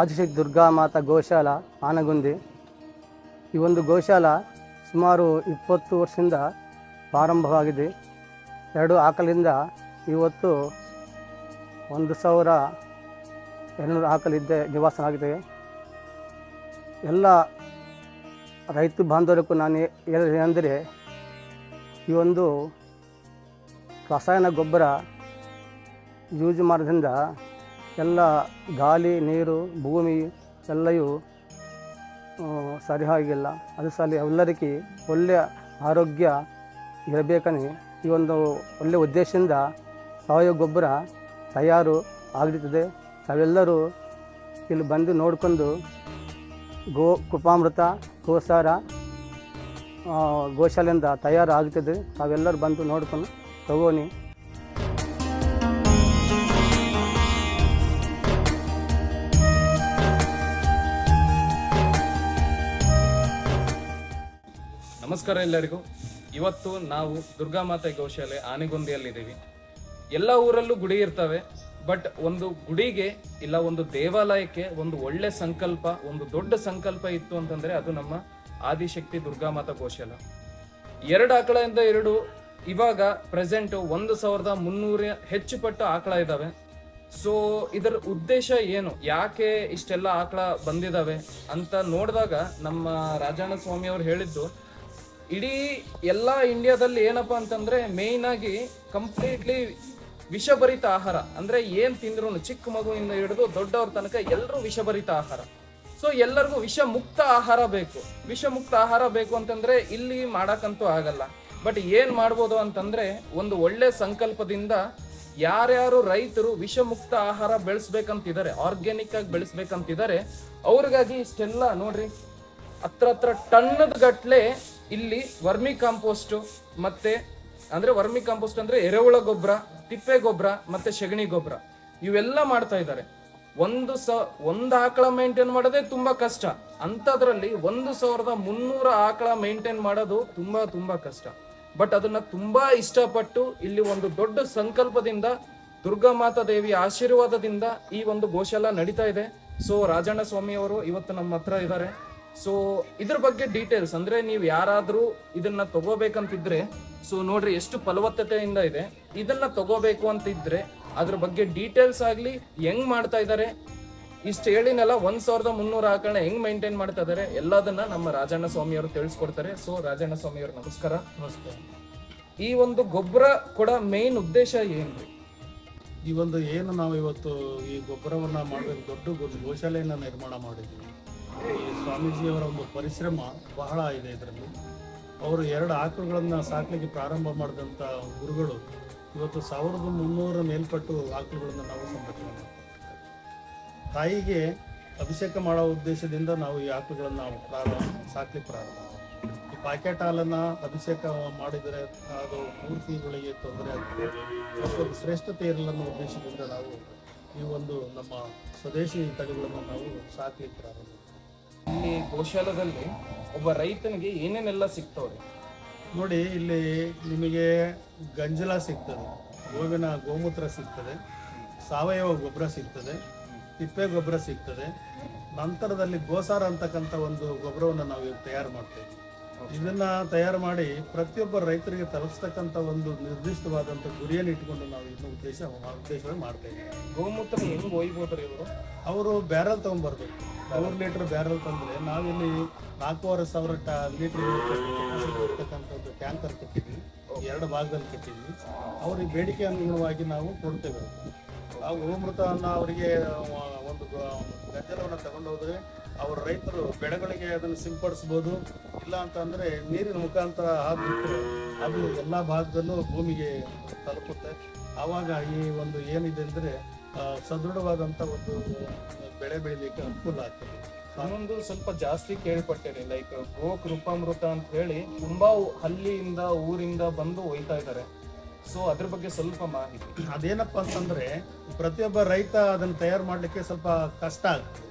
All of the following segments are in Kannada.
ಆದಿಶಕ್ತಿ ದುರ್ಗಾ ಮಾತಾ ಗೋಶಾಲ, ಆನಗುಂದಿ. ಈ ಒಂದು ಗೋಶಾಲ ಸುಮಾರು ಇಪ್ಪತ್ತು ವರ್ಷದಿಂದ ಪ್ರಾರಂಭವಾಗಿದೆ. ಎರಡು ಆಕಲಿಂದ ಇವತ್ತು ಒಂದು ಸಾವಿರ ಎರಡುನೂರು ಆಕಲಿದ್ದೆ ನಿವಾಸನಾಗಿದೆ ಎಲ್ಲ ರೈತ ಬಾಂಧವರಿಗೂ ನಾನು ಏನೆಂದರೆ ಈ ಒಂದು ರಸಾಯನ ಗೊಬ್ಬರ ಯೂಸ್ ಮಾಡೋದ್ರಿಂದ ಎಲ್ಲ ಗಾಳಿ, ನೀರು, ಭೂಮಿ ಎಲ್ಲವೂ ಸರಿ ಸರಿಯಾಗಿಲ್ಲ ಅದು ಸಲ ಎಲ್ಲರಿಗೆ ಒಳ್ಳೆಯ ಆರೋಗ್ಯ ಇರಬೇಕని ಈ ಒಂದು ಒಳ್ಳೆಯ ಉದ್ದೇಶದಿಂದ ಸಾವಯವ ಗೊಬ್ಬರ ತಯಾರು ಆಗಿರ್ತದೆ ತಾವೆಲ್ಲರೂ ಇಲ್ಲಿ ಬಂದು ನೋಡಿಕೊಂಡು ಗೋ ಕೃಪಾಮೃತ, ಗೋಸಾರ ಗೋಶಾಲೆಯಿಂದ ತಯಾರು ಆಗ್ತದೆ ತಾವೆಲ್ಲರೂ ಬಂದು ನೋಡ್ಕೊಂಡು ತಗೋನಿ ನಮಸ್ಕಾರ ಎಲ್ಲರಿಗೂ. ಇವತ್ತು ನಾವು ದುರ್ಗಾ ಮಾತೆ ಗೋಶಾಲೆ ಆನೆಗೊಂದಿಯಲ್ಲಿದ್ದೀವಿ. ಎಲ್ಲ ಊರಲ್ಲೂ ಗುಡಿ ಇರ್ತವೆ, ಬಟ್ ಒಂದು ಗುಡಿಗೆ ಇಲ್ಲ, ಒಂದು ದೇವಾಲಯಕ್ಕೆ ಒಂದು ಒಳ್ಳೆ ಸಂಕಲ್ಪ, ಒಂದು ದೊಡ್ಡ ಸಂಕಲ್ಪ ಇತ್ತು ಅಂತಂದ್ರೆ ಅದು ನಮ್ಮ ಆದಿಶಕ್ತಿ ದುರ್ಗಾಮಾತಾ ಗೋಶಾಲ. ಎರಡು ಆಕಳದಿಂದ ಎರಡು, ಇವಾಗ ಪ್ರೆಸೆಂಟ್ ಒಂದು ಸಾವಿರದ ಮುನ್ನೂರ ಹೆಚ್ಚು ಪಟ್ಟು ಆಕಳ ಇದಾವೆ. ಸೊ, ಇದರ ಉದ್ದೇಶ ಏನು? ಯಾಕೆ ಇಷ್ಟೆಲ್ಲ ಆಕಳ ಬಂದಿದಾವೆ ಅಂತ ನೋಡಿದಾಗ ನಮ್ಮ ರಾಜಣ್ಣ ಸ್ವಾಮಿ ಅವರು ಹೇಳಿದ್ದು ಇಡೀ ಎಲ್ಲ ಇಂಡಿಯಾದಲ್ಲಿ ಏನಪ್ಪ ಅಂತಂದ್ರೆ ಮೇಯ್ನ್ ಆಗಿ ಕಂಪ್ಲೀಟ್ಲಿ ವಿಷಭರಿತ ಆಹಾರ. ಅಂದ್ರೆ ಏನ್ ತಿಂದ್ರು ಚಿಕ್ಕ ಮಗುವಿಂದ ಹಿಡಿದು ದೊಡ್ಡವ್ರ ತನಕ ಎಲ್ಲರೂ ವಿಷಭರಿತ ಆಹಾರ. ಸೊ ಎಲ್ಲರಿಗೂ ವಿಷ ಮುಕ್ತ ಆಹಾರ ಬೇಕು. ವಿಷ ಮುಕ್ತ ಆಹಾರ ಬೇಕು ಅಂತಂದ್ರೆ ಇಲ್ಲಿ ಮಾಡಕ್ಕಂತೂ ಆಗಲ್ಲ. ಬಟ್ ಏನ್ ಮಾಡ್ಬೋದು ಅಂತಂದ್ರೆ ಒಂದು ಒಳ್ಳೆ ಸಂಕಲ್ಪದಿಂದ ಯಾರ್ಯಾರು ರೈತರು ವಿಷಮುಕ್ತ ಆಹಾರ ಬೆಳೆಸ್ಬೇಕಂತಿದ್ದಾರೆ ಆರ್ಗ್ಯಾನಿಕ್ ಆಗಿ ಬೆಳೆಸ್ಬೇಕಂತಿದ್ದಾರೆ, ಅವ್ರಿಗಾಗಿ ಇಷ್ಟೆಲ್ಲ ನೋಡ್ರಿ. ಹತ್ರ ಹತ್ರ ಟನ್ನದ ಗಟ್ಲೆ ಇಲ್ಲಿ ವರ್ಮಿ ಕಾಂಪೋಸ್ಟ್ ಮತ್ತೆ, ಅಂದ್ರೆ ವರ್ಮಿ ಕಾಂಪೋಸ್ಟ್ ಅಂದ್ರೆ ಎರೆಹುಳ ಗೊಬ್ಬರ, ತಿಪ್ಪೆ ಗೊಬ್ಬರ ಮತ್ತೆ ಸೆಗಣಿ ಗೊಬ್ಬರ. ಇವೆಲ್ಲ ಮಾಡ್ತಾ ಇದ್ದಾರೆ. ಒಂದು ಸ, ಒಂದು ಆಕಳ ಮೇಂಟೈನ್ ಮಾಡೋದೇ ತುಂಬಾ ಕಷ್ಟ. ಅಂಥದ್ರಲ್ಲಿ ಒಂದು ಸಾವಿರದ ಮುನ್ನೂರ ಆಕಳ ಮೇಂಟೈನ್ ಮಾಡೋದು ತುಂಬಾ ತುಂಬಾ ಕಷ್ಟ. ಬಟ್ ಅದನ್ನ ತುಂಬಾ ಇಷ್ಟಪಟ್ಟು ಇಲ್ಲಿ ಒಂದು ದೊಡ್ಡ ಸಂಕಲ್ಪದಿಂದ ದುರ್ಗಾ ಮಾತಾ ದೇವಿ ಆಶೀರ್ವಾದದಿಂದ ಈ ಒಂದು ಗೋಶಾಲ ನಡೀತಾ ಇದೆ. ಸೊ ರಾಜಣ್ಣ ಸ್ವಾಮಿ ಅವರು ಇವತ್ತು ನಮ್ಮ ಹತ್ರ ಇದ್ದಾರೆ. ಸೊ ಇದ್ರ ಬಗ್ಗೆ ಡೀಟೇಲ್ಸ್ ಅಂದ್ರೆ ನೀವು ಯಾರಾದ್ರೂ ಇದನ್ನ ತಗೋಬೇಕಂತಿದ್ರೆ ಸೊ ನೋಡ್ರಿ ಎಷ್ಟು ಫಲವತ್ತತೆಯಿಂದ ಇದೆ. ಇದನ್ನ ತಗೋಬೇಕು ಅಂತಿದ್ರೆ ಅದ್ರ ಬಗ್ಗೆ ಡೀಟೇಲ್ಸ್ ಆಗ್ಲಿ ಹೆಂಗ್ ಮಾಡ್ತಾ ಇದ್ದಾರೆ ಇಷ್ಟು ಹೇಳಿನಲ್ಲ ಒಂದ್ ಸಾವಿರದ ಮುನ್ನೂರ ಆಕಳನ್ನ ಹೆಂಗ್ ಮೈಂಟೈನ್ ಮಾಡ್ತಾ ಇದಾರೆ ಎಲ್ಲದನ್ನ ನಮ್ಮ ರಾಜಣ್ಣ ಸ್ವಾಮಿ ಅವರು ತಿಳಿಸ್ಕೊಡ್ತಾರೆ. ಸೊ ರಾಜಣ್ಣ ಸ್ವಾಮಿ ಅವರು ನಮಸ್ಕಾರ. ನಮಸ್ಕಾರ ಈ ಒಂದು ಗೊಬ್ಬರ ಕೂಡ ಮೇನ್ ಉದ್ದೇಶ ಏನ್ರಿ? ಈ ಒಂದು ಏನು ನಾವು ಇವತ್ತು ಈ ಗೊಬ್ಬರವನ್ನ ಮಾಡಬೇಕು ದೊಡ್ಡ ಗೋಶಾಲೆಯನ್ನ ನಿರ್ಮಾಣ ಮಾಡಿದ್ದೀವಿ ಈ ಸ್ವಾಮೀಜಿಯವರ ಒಂದು ಪರಿಶ್ರಮ ಬಹಳ ಇದೆ ಇದರಲ್ಲಿ. ಅವರು ಎರಡು ಆಕಳುಗಳನ್ನು ಸಾಕಲಿಕ್ಕೆ ಪ್ರಾರಂಭ ಮಾಡಿದಂಥ ಗುರುಗಳು ಇವತ್ತು ಸಾವಿರದ ಮುನ್ನೂರ ಮೇಲ್ಪಟ್ಟು ಆಕಳುಗಳನ್ನು ನಾವು ಸಂರಕ್ಷಣೆ ತಾಯಿಗೆ ಅಭಿಷೇಕ ಮಾಡೋ ಉದ್ದೇಶದಿಂದ ನಾವು ಈ ಆಕಳುಗಳನ್ನು ಪ್ರಾರಂಭ ಸಾಕಲಿಕ್ಕೆ ಪ್ರಾರಂಭ. ಈ ಪ್ಯಾಕೆಟ್ ಹಾಲನ್ನು ಅಭಿಷೇಕ ಮಾಡಿದರೆ ಅದು ಮೂರ್ತಿಗಳಿಗೆ ತೊಂದರೆ ಆಗ್ತದೆ. ಶ್ರೇಷ್ಠತೆ ಇರಲ್ಲ ಉದ್ದೇಶದಿಂದ ನಾವು ಈ ಒಂದು ನಮ್ಮ ಸ್ವದೇಶಿ ತಳಿಗಳನ್ನು ನಾವು ಸಾಕಲಿಕ್ಕೆ ಪ್ರಾರಂಭ ಇಲ್ಲಿ ಗೋಶಾಲದಲ್ಲಿ ಒಬ್ಬ ರೈತನಿಗೆ ಏನೇನೆಲ್ಲ ಸಿಗ್ತಾವ್ರಿ? ನೋಡಿ ಇಲ್ಲಿ ನಿಮಗೆ ಗಂಜಲ ಸಿಗ್ತದೆ ಗೋವಿನ ಗೋಮೂತ್ರ ಸಿಗ್ತದೆ ಸಾವಯವ ಗೊಬ್ಬರ ಸಿಗ್ತದೆ ತಿಪ್ಪೆ ಗೊಬ್ಬರ ಸಿಗ್ತದೆ. ನಂತರದಲ್ಲಿ ಗೋಸಾರ ಅಂತಕ್ಕಂಥ ಒಂದು ಗೊಬ್ಬರವನ್ನು ನಾವು ಇವಾಗ ತಯಾರು ಮಾಡ್ತೇವೆ. ಇದನ್ನ ತಯಾರು ಮಾಡಿ ಪ್ರತಿಯೊಬ್ಬ ರೈತರಿಗೆ ತಲುಪಿಸ್ತಕ್ಕಂಥ ಒಂದು ನಿರ್ದಿಷ್ಟವಾದಂಥ ಗುರಿಯನ್ನು ಇಟ್ಕೊಂಡು ನಾವು ಇದನ್ನ ಉದ್ದೇಶ ಉದ್ದೇಶವಾಗಿ ಮಾಡ್ತೇವೆ. ಗೋಮೂತ್ರ ಹೆಂಗ್ ಒಯ್ಬೋದ್ರಿ ಇವರು? ಅವರು ಬ್ಯಾರಲ್ ತೊಗೊಂಬರ್ಬೇಕು. ಮೂರು ಲೀಟರ್ ಬ್ಯಾರಲ್ ತಂದರೆ ನಾವಿಲ್ಲಿ ನಾಲ್ಕೂವರೆ ಸಾವಿರ ಟ ಲೀಟರ್ ಇರ್ತಕ್ಕಂಥದ್ದು ಟ್ಯಾಂಕರ್ ಕಟ್ಟಿದ್ವಿ ಎರಡು ಭಾಗದಲ್ಲಿ ಕಟ್ಟಿದ್ವಿ ಅವ್ರಿಗೆ ಬೇಡಿಕೆ ಅನುಗುಣವಾಗಿ ನಾವು ಕೊಡ್ತೇವೆ. ಆ ಗೋಮೃತವನ್ನು ಅವರಿಗೆ ಒಂದು ಗದ್ದಲವನ್ನು ತಗೊಂಡು ಹೋದ್ರೆ ಅವ್ರ ರೈತರು ಬೆಳೆಗಳಿಗೆ ಅದನ್ನು ಸಿಂಪಡಿಸ್ಬೋದು. ಇಲ್ಲ ಅಂತಂದರೆ ನೀರಿನ ಮುಖಾಂತರ ಆಗಿಬಿಟ್ಟು ಅದು ಎಲ್ಲ ಭಾಗದಲ್ಲೂ ಭೂಮಿಗೆ ತಲುಪುತ್ತೆ. ಆವಾಗ ಈ ಒಂದು ಏನಿದೆ ಅಂದರೆ ಸದೃಢವಾದಂಥ ಒಂದು ಬೆಳೆ ಬೆಳಿಲಿಕ್ಕೆ ಅನುಕೂಲ ಆಗ್ತದೆ. ನಾನೊಂದು ಸ್ವಲ್ಪ ಜಾಸ್ತಿ ಕೇಳ್ಪಟ್ಟೇನೆ ಲೈಕ್ ಗೋ ಕೃಪಾಮೃತ ಅಂತ ಹೇಳಿ ತುಂಬಾ ಹಳ್ಳಿಯಿಂದ ಊರಿಂದ ಬಂದು ಒಯ್ತಾ ಇದ್ದಾರೆ. ಸೊ ಅದ್ರ ಬಗ್ಗೆ ಸ್ವಲ್ಪ ಮಾಹಿತಿ. ಅದೇನಪ್ಪ ಅಂತಂದ್ರೆ ಪ್ರತಿಯೊಬ್ಬ ರೈತ ಅದನ್ನ ತಯಾರು ಮಾಡ್ಲಿಕ್ಕೆ ಸ್ವಲ್ಪ ಕಷ್ಟ ಆಗ್ತದೆ.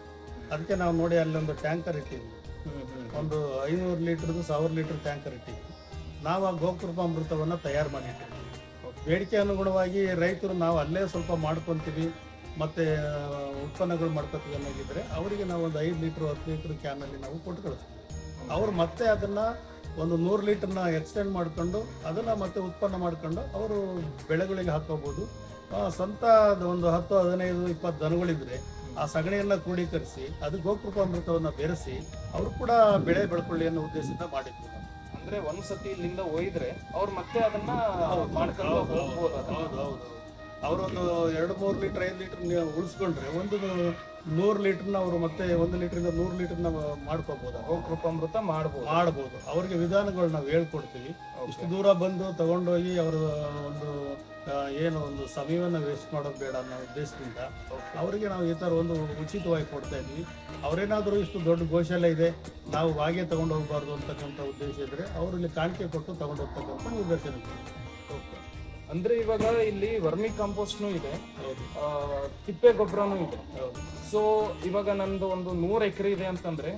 ಅದಕ್ಕೆ ನಾವು ನೋಡಿ ಅಲ್ಲಿ ಒಂದು ಟ್ಯಾಂಕರ್ ಇಟ್ಟಿದ್ವಿ. ಒಂದು ಐನೂರು ಲೀಟರ್ದು ಸಾವಿರ ಲೀಟರ್ ಟ್ಯಾಂಕರ್ ಇಟ್ಟಿದ್ವಿ. ನಾವು ಆ ಗೋಕೃಪಾಮೃತವನ್ನು ತಯಾರು ಮಾಡಿಟ್ಟಿದ್ವಿ. ಬೇಡಿಕೆ ಅನುಗುಣವಾಗಿ ರೈತರು ನಾವು ಅಲ್ಲೇ ಸ್ವಲ್ಪ ಮಾಡ್ಕೊಂತೀವಿ. ಮತ್ತು ಉತ್ಪನ್ನಗಳು ಮಾಡ್ಕೊತೀವನ್ನಾಗಿದ್ದರೆ ಅವರಿಗೆ ನಾವು ಒಂದು ಐದು ಲೀಟ್ರ್ ಹತ್ತು ಲೀಟ್ರ್ ಕ್ಯಾನಲ್ಲಿ ನಾವು ಕೊಟ್ಟು ಕಳಿಸ್ತೀವಿ. ಅವರು ಮತ್ತೆ ಅದನ್ನು ಒಂದು ನೂರು ಲೀಟ್ರನ್ನ ಎಕ್ಸ್ಟೆಂಡ್ ಮಾಡಿಕೊಂಡು ಅದನ್ನು ಮತ್ತೆ ಉತ್ಪನ್ನ ಮಾಡ್ಕೊಂಡು ಅವರು ಬೆಳೆಗಳಿಗೆ ಹಾಕೋಬೋದು. ಸ್ವಂತ ಅದು ಒಂದು ಹತ್ತು ಹದಿನೈದು ಇಪ್ಪತ್ತು ದನಗಳಿದ್ರೆ ಆ ಸಗಣಿಯನ್ನು ಕ್ರೋಢೀಕರಿಸಿ ಅದು ಗೋಕೃಪಾಮೃತವನ್ನು ಬೆರೆಸಿ ಅವರು ಕೂಡ ಬೆಳೆ ಬೆಳ್ಕೊಳ್ಳಿ ಅನ್ನೋ ಉದ್ದೇಶದಿಂದ ಮಾಡಿದ್ವಿ ಅಂದರೆ ಒಂದ್ಸತಿ ಇಲ್ಲಿಂದ ಒಯ್ದ್ರೆ ಅವ್ರು ಮತ್ತೆ ಅದನ್ನ ಮಾಡ್ಕೊಂಡು ಹೌದು ಹೌದು. ಅವರೊಂದು ಎರಡು ಮೂರು ಲೀಟರ್ ಐದು ಲೀಟರ್ ನೀವು ಉಳಿಸ್ಕೊಂಡ್ರೆ ಒಂದು ನೂರು ಲೀಟರ್ನ ಅವರು ಮತ್ತೆ ಒಂದು ಲೀಟ್ರಿಂದ ನೂರು ಲೀಟರ್ನ ಮಾಡ್ಕೋಬಹುದು ಕೃಪಾಮೃತ ಮಾಡ್ಬೋದು. ಮಾಡ್ಬೋದು. ಅವ್ರಿಗೆ ವಿಧಾನಗಳು ನಾವು ಹೇಳ್ಕೊಡ್ತೀವಿ. ಇಷ್ಟು ದೂರ ಬಂದು ತಗೊಂಡೋಗಿ ಅವರ ಒಂದು ಏನು ಒಂದು ಸಮಯವನ್ನು ವೇಸ್ಟ್ ಮಾಡೋದು ಬೇಡ ಅನ್ನೋ ಉದ್ದೇಶದಿಂದ ಅವರಿಗೆ ನಾವು ಈ ಥರ ಒಂದು ಉಚಿತವಾಗಿ ಕೊಡ್ತಾ ಇದ್ವಿ. ಅವರೇನಾದರೂ ಇಷ್ಟು ದೊಡ್ಡ ಗೋಶಾಲೆ ಇದೆ ನಾವು ಹಾಗೆ ತಗೊಂಡು ಹೋಗಬಾರ್ದು ಅಂತಕ್ಕಂಥ ಉದ್ದೇಶ ಇದ್ದರೆ ಅವರು ಇಲ್ಲಿ ಕಾಣಿಕೆ ಕೊಟ್ಟು ತಗೊಂಡು ಹೋಗ್ತಕ್ಕಂಥ. Okay. ಅಂದ್ರೆ ಇವಾಗ ಇಲ್ಲಿ ವರ್ಮಿ ಕಾಂಪೋಸ್ಟ್ನು ಇದೆ. ತಿಪ್ಪೆ ಗೊಬ್ಬರನೂ ಇದೆ. ಸೊ ಇವಾಗ ನಂದು ಒಂದು ನೂರು ಎಕರೆ ಇದೆ ಅಂತಂದ್ರೆ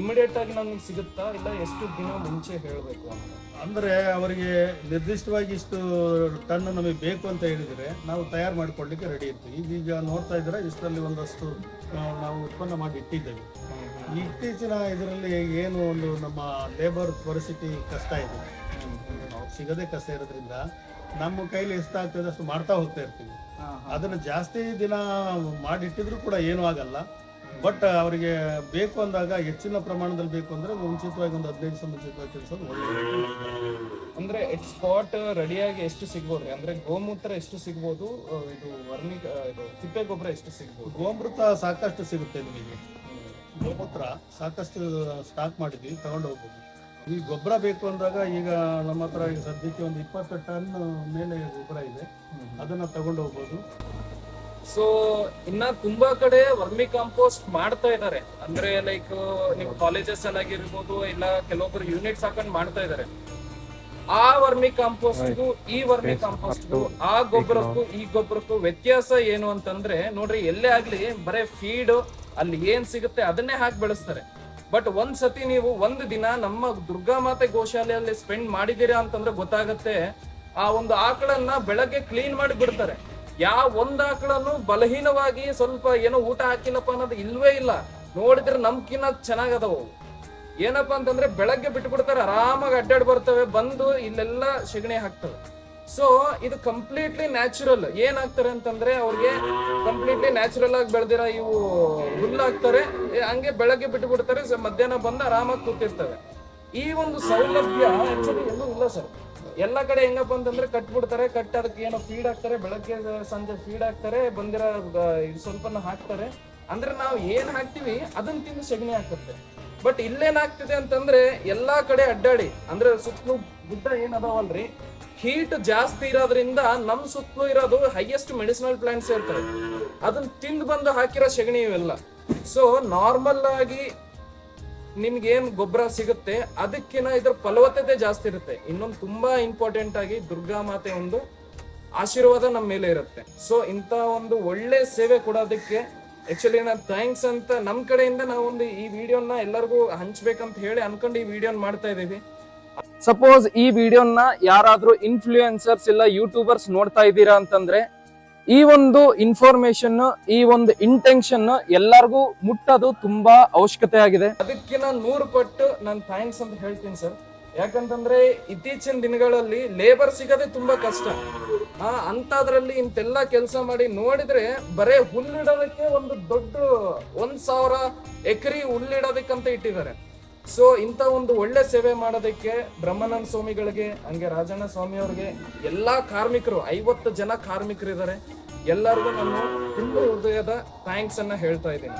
ಇಮಿಡಿಯೇಟ್ ಆಗಿ ನಮ್ಗೆ ಸಿಗುತ್ತಾ ಇಲ್ಲ ಎಷ್ಟು ದಿನ ಮುಂಚೆ ಹೇಳಬೇಕು ಅಂದ್ರೆ ಅಂದರೆ ಅವರಿಗೆ ನಿರ್ದಿಷ್ಟವಾಗಿ ಇಷ್ಟು ಟನ್ ನಮಗೆ ಬೇಕು ಅಂತ ಹೇಳಿದರೆ ನಾವು ತಯಾರು ಮಾಡಿಕೊಳ್ಳಿಕ್ಕೆ ರೆಡಿ ಇರ್ತೀವಿ. ಈಗೀಗ ನೋಡ್ತಾ ಇದ್ರೆ ಇಷ್ಟರಲ್ಲಿ ಒಂದಷ್ಟು ನಾವು ಉತ್ಪನ್ನ ಮಾಡಿ ಇಟ್ಟಿದ್ದೇವೆ. ಇತ್ತೀಚಿನ ಇದರಲ್ಲಿ ಏನು ಒಂದು ನಮ್ಮ ಲೇಬರ್ ಪರಿಸ್ಥಿತಿ ಕಷ್ಟ ಇದೆ. ಸಿಗದೆ ಕಸ ಇರೋದ್ರಿಂದ ನಮ್ಮ ಕೈಲಿ ಎಷ್ಟಾಗ್ತದೆ ಅಷ್ಟು ಮಾಡ್ತಾ ಹೋಗ್ತಾ ಇರ್ತೀವಿ. ಅದನ್ನ ಜಾಸ್ತಿ ದಿನ ಮಾಡಿಟ್ಟಿದ್ರು ಕೂಡ ಏನೂ ಆಗಲ್ಲ. ಬಟ್ ಅವರಿಗೆ ಬೇಕು ಅಂದಾಗ ಹೆಚ್ಚಿನ ಪ್ರಮಾಣದಲ್ಲಿ ಬೇಕು ಅಂದ್ರೆ ಮುಂಚಿತವಾಗಿ ಒಂದು ಹದಿನೈದು ದಿವಸ ಮುಂಚಿತವಾಗಿ ತಿಳಿಸೋದು ಒಳ್ಳೆಯದು ಅಂದ್ರೆ ಎಟ್ ಸ್ಪಾಟ್ ರೆಡಿಯಾಗಿ ಎಷ್ಟು ಸಿಗ್ಬೋದು ಅಂದ್ರೆ ಗೋಮೂತ್ರ ಎಷ್ಟು ಸಿಗ್ಬೋದು? ಇದು ವರ್ಮಿ ಇದು ತಿಪ್ಪೆ ಗೊಬ್ಬರ ಎಷ್ಟು ಸಿಗ್ಬೋದು? ಗೋಮೃತ ಸಾಕಷ್ಟು ಸಿಗುತ್ತೆ ನಿಮಗೆ. ಗೋಮೂತ್ರ ಸಾಕಷ್ಟು ಸ್ಟಾಕ್ ಮಾಡಿದ್ವಿ ತಗೊಂಡು ಹೋಗ್ಬೋದು. ಈ ಗೊಬ್ಬರ ಬೇಕು ಅಂದಾಗ ಈಗ ನಮ್ಮ ಹತ್ರ ಈಗ ಸದ್ಯಕ್ಕೆ ಒಂದು ಇಪ್ಪತ್ತು ಟನ್ ಮೇಲೆ ಗೊಬ್ಬರ ಇದೆ. ಅದನ್ನ ತಗೊಂಡು ಹೋಗ್ಬೋದು. ಸೊ ಇನ್ನ ತುಂಬಾ ಕಡೆ ವರ್ಮಿ ಕಾಂಪೋಸ್ಟ್ ಮಾಡ್ತಾ ಇದ್ದಾರೆ. ಅಂದ್ರೆ ಲೈಕ್ ನಿಮ್ ಕಾಲೇಜಸ್ ಅಲ್ಲಿ ಆಗಿರ್ಬೋದು ಇಲ್ಲ ಕೆಲವೊಬ್ರು ಯೂನಿಟ್ಸ್ ಹಾಕೊಂಡು ಮಾಡ್ತಾ ಇದ್ದಾರೆ. ಆ ವರ್ಮಿ ಕಾಂಪೋಸ್ಟ್ ಈ ವರ್ಮಿ ಕಾಂಪೋಸ್ಟ್ ಆ ಗೊಬ್ಬರಕ್ಕೂ ಈ ಗೊಬ್ಬರಕ್ಕೂ ವ್ಯತ್ಯಾಸ ಏನು ಅಂತಂದ್ರೆ ನೋಡ್ರಿ ಎಲ್ಲೇ ಆಗ್ಲಿ ಬರೇ ಫೀಡ್ ಅಲ್ಲಿ ಏನ್ ಸಿಗುತ್ತೆ ಅದನ್ನೇ ಹಾಕಿ ಬೆಳೆಸ್ತಾರೆ. ಬಟ್ ಒಂದ್ ಸತಿ ನೀವು ಒಂದು ದಿನ ನಮ್ಮ ದುರ್ಗಾ ಮಾತೆ ಗೋಶಾಲೆಯಲ್ಲಿ ಸ್ಪೆಂಡ್ ಮಾಡಿದೀರಾ ಅಂತಂದ್ರೆ ಗೊತ್ತಾಗತ್ತೆ. ಆ ಒಂದು ಆಕಳನ್ನ ಬೆಳಗ್ಗೆ ಕ್ಲೀನ್ ಮಾಡಿ ಬಿಡ್ತಾರೆ. ಯಾವ ಒಂದ್ ಆಕಳನ್ನು ಬಲಹೀನವಾಗಿ ಸ್ವಲ್ಪ ಏನೋ ಊಟ ಹಾಕಿಲ್ಲಪ್ಪ ಅನ್ನೋದು ಇಲ್ವೇ ಇಲ್ಲ. ನೋಡಿದ್ರೆ ನಮ್ಕಿನ್ನ ಚೆನ್ನಾಗದವು. ಏನಪ್ಪಾ ಅಂತಂದ್ರೆ ಬೆಳಗ್ಗೆ ಬಿಟ್ಟು ಬಿಡ್ತಾರೆ ಆರಾಮಾಗಿ ಅಡ್ಡಾಡ್ ಬರ್ತವೆ. ಬಂದು ಇಲ್ಲೆಲ್ಲ ಸೆಗಣಿ ಹಾಕ್ತವೆ. ಸೊ ಇದು ಕಂಪ್ಲೀಟ್ಲಿ ನ್ಯಾಚುರಲ್ ಏನಾಗ್ತಾರೆ ಅಂತಂದ್ರೆ ಅವ್ರಿಗೆ ಕಂಪ್ಲೀಟ್ಲಿ ನ್ಯಾಚುರಲ್ ಆಗಿ ಬೆಳೆದಿರೋ ಇವು ಹುಲ್ಲು ಹಾಕ್ತಾರೆ ಏ, ಹಂಗೆ ಬೆಳಗ್ಗೆ ಬಿಟ್ಟು ಬಿಡ್ತಾರೆ ಮಧ್ಯಾಹ್ನ ಬಂದು ಆರಾಮಾಗಿ ಕೂತಿರ್ತವೆ ಈ ಒಂದು ಸೌಲಭ್ಯ ಆಕ್ಚುಲಿ ಎಲ್ಲೂ ಇಲ್ಲ ಸರ್ ಎಲ್ಲ ಕಡೆ ಹೆಂಗಪ್ಪ ಅಂತಂದ್ರೆ ಕಟ್ಬಿಡ್ತಾರೆ ಕಟ್ ಅದಕ್ಕೆ ಏನೋ ಫೀಡ್ ಹಾಕ್ತಾರೆ ಬೆಳಗ್ಗೆ ಸಂಜೆ ಫೀಡ್ ಹಾಕ್ತಾರೆ ಬಂದಿರೋ ಇದು ಸ್ವಲ್ಪನ ಹಾಕ್ತಾರೆ. ಅಂದ್ರೆ ನಾವು ಏನ್ ಹಾಕ್ತಿವಿ ಅದನ್ನ ತಿಂದು ಸೆಗಣಿ ಹಾಕುತ್ತೆ. ಬಟ್ ಇಲ್ಲೇನಾಗ್ತಿದೆ ಅಂತಂದ್ರೆ ಎಲ್ಲಾ ಕಡೆ ಅಡ್ಡಾಡಿ ಅಂದ್ರೆ ಸುತ್ತಲೂ ಗುಡ್ಡ ಏನದಾವಲ್ರಿ ಹೀಟ್ ಜಾಸ್ತಿ ಇರೋದ್ರಿಂದ ನಮ್ಮ ಸುತ್ತಲೂ ಇರೋದು ಹೈಯೆಸ್ಟ್ ಮೆಡಿಸಿನಲ್ ಪ್ಲಾಂಟ್ಸ್ ಇರ್ತವೆ ಅದನ್ನ ತಿಂದು ಬಂದು ಹಾಕಿರೋ ಸೆಗಣಿ ಇವೆಲ್ಲ. ಸೊ ನಾರ್ಮಲ್ ಆಗಿ ನಿಮ್ಗೆ ಏನ್ ಗೊಬ್ಬರ ಸಿಗುತ್ತೆ ಅದಕ್ಕಿಂತ ಇದ್ರ ಫಲವತ್ತತೆ ಜಾಸ್ತಿ ಇರುತ್ತೆ. ಇನ್ನೊಂದು ತುಂಬಾ ಇಂಪಾರ್ಟೆಂಟ್ ಆಗಿ ದುರ್ಗಾ ಮಾತೆ ಒಂದು ಆಶೀರ್ವಾದ ನಮ್ಮ ಮೇಲೆ ಇರುತ್ತೆ. ಸೊ ಇಂಥ ಒಂದು ಒಳ್ಳೆ ಸೇವೆ ಕೊಡೋದಕ್ಕೆ ಆಕ್ಚುಲಿ ನಾನು ಥ್ಯಾಂಕ್ಸ್ ಅಂತ ನಮ್ಮ ಕಡೆಯಿಂದ ನಾವೊಂದು ಈ ವಿಡಿಯೋನ ಎಲ್ಲರಿಗೂ ಹಂಚ್ಬೇಕಂತ ಹೇಳಿ ಅನ್ಕೊಂಡು ಈ ವಿಡಿಯೋನ ಮಾಡ್ತಾ ಇದೀವಿ ಸಪೋಸ್ ಈ ವಿಡಿಯೋನ ಯಾರಾದ್ರೂ ಇನ್ಫ್ಲೂಯೆನ್ಸರ್ಸ್ ಇಲ್ಲ ಯೂಟ್ಯೂಬರ್ಸ್ ನೋಡ್ತಾ ಇದ್ದೀರಾ ಅಂತಂದ್ರೆ, ಈ ಒಂದು ಇನ್ಫಾರ್ಮೇಶನ್ ಈ ಒಂದು ಇಂಟೆನ್ಷನ್ ಎಲ್ಲರಿಗೂ ಮುಟ್ಟೋದು ತುಂಬಾ ಅವಶ್ಯಕತೆ ಆಗಿದೆ. ಅದಕ್ಕಿಂತ ನೂರು ಪಟ್ಟು ನಾನು ಥ್ಯಾಂಕ್ಸ್ ಅಂತ ಹೇಳ್ತೀನಿ ಸರ್ ಯಾಕಂತಂದ್ರೆ ಇತ್ತೀಚಿನ ದಿನಗಳಲ್ಲಿ ಲೇಬರ್ ಸಿಗೋದೇ ತುಂಬಾ ಕಷ್ಟ. ಆ ಅಂತದ್ರಲ್ಲಿ ಇಂತೆಲ್ಲ ಕೆಲಸ ಮಾಡಿ ನೋಡಿದ್ರೆ ಬರೇ ಹುಲ್ಲಿಡೋದಕ್ಕೆ ಒಂದು ದೊಡ್ಡ ಒಂದ್ ಸಾವಿರ ಎಕರೆ ಹುಲ್ಲಿಡೋದಕ್ಕಂತ ಇಟ್ಟಿದ್ದಾರೆ. ಸೊ ಇಂಥ ಒಂದು ಒಳ್ಳೆ ಸೇವೆ ಮಾಡೋದಕ್ಕೆ ಬ್ರಹ್ಮಾನಂದ ಸ್ವಾಮಿಗಳಿಗೆ, ಹಂಗೆ ರಾಜಣ್ಣ ಸ್ವಾಮಿ ಅವ್ರಿಗೆ ಎಲ್ಲಾ ಕಾರ್ಮಿಕರು, ಐವತ್ತು ಜನ ಕಾರ್ಮಿಕರು ಇದ್ದಾರೆ ಎಲ್ಲರಿಗೂ ನಾನು ತುಂಬ ಹೃದಯದ ಥ್ಯಾಂಕ್ಸ್ ಅನ್ನ ಹೇಳ್ತಾ ಇದ್ದೀನಿ.